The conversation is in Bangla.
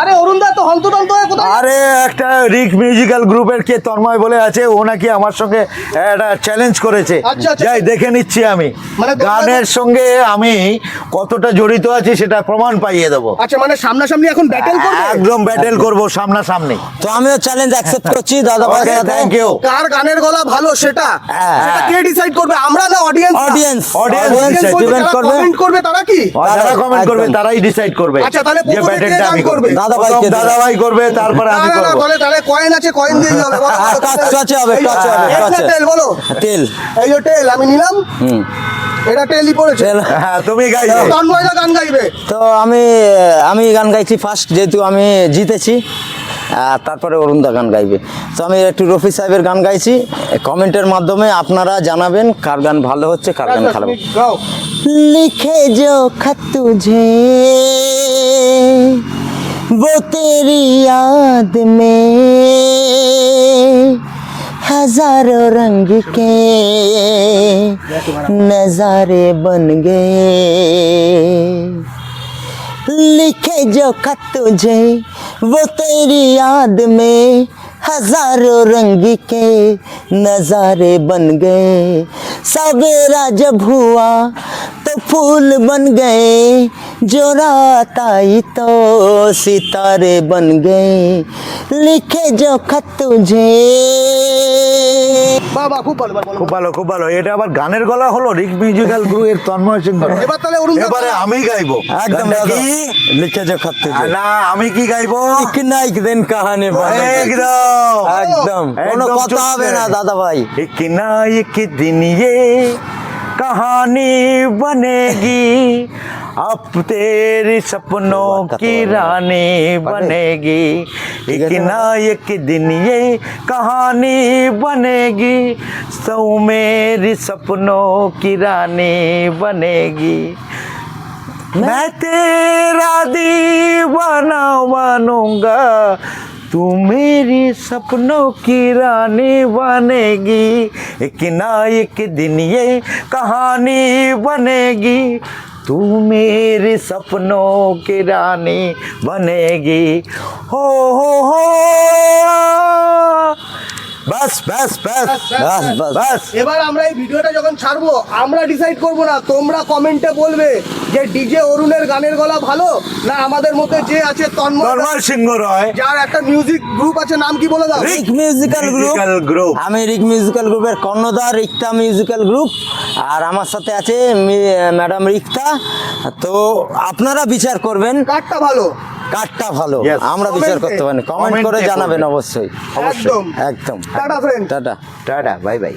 আরে অরুণ দা তো হন্তদন্ত হয়ে কোথায় আরে একটা রিক মিউজিক্যাল গ্রুপের কে তন্ময় বলে আছে ও নাকি আমার সঙ্গে একটা চ্যালেঞ্জ করেছে। আচ্ছা, আচ্ছা। যাই দেখে নিচ্ছি আমি। মানে গানের সঙ্গে আমি কতটা জড়িত আছি সেটা প্রমাণ পাইয়ে দেবো। আচ্ছা মানে সামনাসামনি এখন ব্যাটেল করবে? একদম ব্যাটেল করব সামনাসামনি। তো আমিও চ্যালেঞ্জ অ্যাকসেপ্ট করছি দাদা ভাই থ্যাংক ইউ কার গানের গলা ভালো সেটা? হ্যাঁ। সেটা কে ডিসাইড করবে? আমরা অডিয়েন্স অডিয়েন্স অডিয়েন্স ডিপেন্ড করবে? কমেন্ট করবে তারা কি? যারা কমেন্ট করবে তারাই ডিসাইড করবে। আচ্ছা, তাহলে যে আমি করবে? দাদা দেবে। দাদা ভাই করবে তারপরে আমি করব। বলে তাহলে কয়েন আছে কয়েন দিয়ে হবে টাচ তাহলে- হবে, টাচে তেল বলো। তেল। এই যে তেল আমি নিলাম। হুম। এটা পড়েছে। হ্যাঁ তুমি গাইবে। তন্ময়দা গান গাইবে। তো আমি আমি গান গাইছি ফার্স্ট যেহেতু আমি জিতেছি। তারপরে অরুণদা গান গাইবে তো আমি একটু রফি সাহেবের গান গাইছি কমেন্টের মাধ্যমে আপনারা জানাবেন কার গান ভালো হচ্ছে কার গান খারাপ তুমি গাও लिखे जो खत तुझे वो तेरी याद में हजारों रंग के नजारे बन गए लिखे जो खत तुझे वो तेरी याद में हज़ारों रंग के नजारे बन गए। सवेरा जब हुआ तो फूल बन गए, जो रात आई तो सितारे बन गए। लिखे जो खत तुझे বাবা খুব ভালো ভালো, ভালো খুব ভালো খুব ভালো এটা আবার গানের গলা হলো রিক মিউজিক্যাল গ্রুপের তন্ময় সিংহ এবার তাহলে অরুণ দা এবারে আমি গাইবো एकदम গানটা কি लिखे जो खत আর तुझे না আমি কি গাইবো एक ना एक दिन कहानी बनेगी। একদম একদম কোনো একদম কথা হবে না চুপ দাদা ভাই एक ना एक दिन ये कहानी बनेगी अब तेरी सपनों की रानी बनेगी। एक ना? एक दिन ये कहानी बनेगी। सौ मेरी सपनों की रानी बनेगी। मैं तेरा दीवाना बनूँगा तू मेरी सपनों की रानी बनेगी। एक ना एक दिन ये कहानी बनेगी। तू मेरे सपनों की रानी बनेगी। हो हो हो ব্যাস ব্যাস ব্যাস ব্যাস ব্যাস এবার আমরা এই ভিডিওটা যখন ছাড়বো আমরা ডিসাইড করব না তোমরা কমেন্টে বলবে যে ডিজে অরুণের গানের গলা ভালো না আমাদের মধ্যে যে আছে তন্ময় সিংহ রয়। যার একটা মিউজিক গ্রুপ আছে নাম কি বলে দাও? রিক মিউজিক্যাল গ্রুপ আমি রিক মিউজিক্যাল গ্রুপের কর্ণদা রিক্তা মিউজিক্যাল গ্রুপ আর আমার সাথে আছে ম্যাডাম রিক্তা। তো আপনারা বিচার করবেন। কারটা ভালো? কারটা ভালো। আমরা বিচার করতে পারি কমেন্ট করে জানাবেন অবশ্যই। অবশ্যই একদম। একদম। Tata friend tata tata bye bye